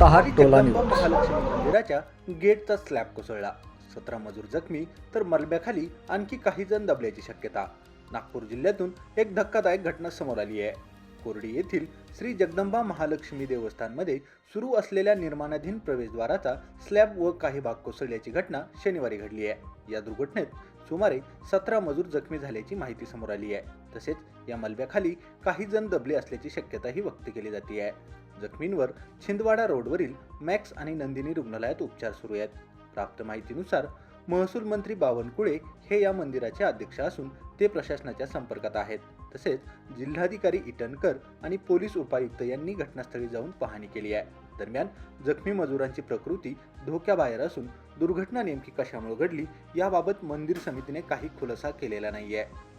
टोला जगदंबा न्यूज महालक्ष्मी मंदिराच्या गेटचा स्लॅब कोसळला. सतरा मजूर जखमी तर मलब्याखाली आणखी काही जण दबल्याची शक्यता. नागपूर जिल्ह्यातून एक धक्कादायक घटना समोर आली आहे. कोर्डी येथील श्री जगदंबा महालक्ष्मी देवस्थानमध्ये सुरू असलेल्या निर्माणाधीन प्रवेशद्वाराचा स्लॅब व काही भाग कोसळल्याची घटना शनिवारी घडली आहे. या दुर्घटनेत सुमारे सतरा मजूर जखमी झाल्याची माहिती समोर आली आहे. तसेच या मलब्याखाली काही जण दबले असल्याची शक्यताही व्यक्त केली जाते आहे. जखमींवर छिंदवाडा रोडवरील मॅक्स आणि नंदिनी रुग्णालयात उपचार सुरू आहेत. प्राप्त माहितीनुसार महसूल मंत्री बावनकुळे हे या मंदिराचे अध्यक्ष असून ते प्रशासनाच्या संपर्कात आहेत. तसेच जिल्हाधिकारी इटनकर आणि पोलीस उपायुक्त यांनी घटनास्थळी जाऊन पाहणी केली आहे. दरम्यान जखमी मजुरांची प्रकृती धोक्याबाहेर असून दुर्घटना नेमकी कशामुळे घडली याबाबत मंदिर समितीने काही खुलासा केलेला नाही आहे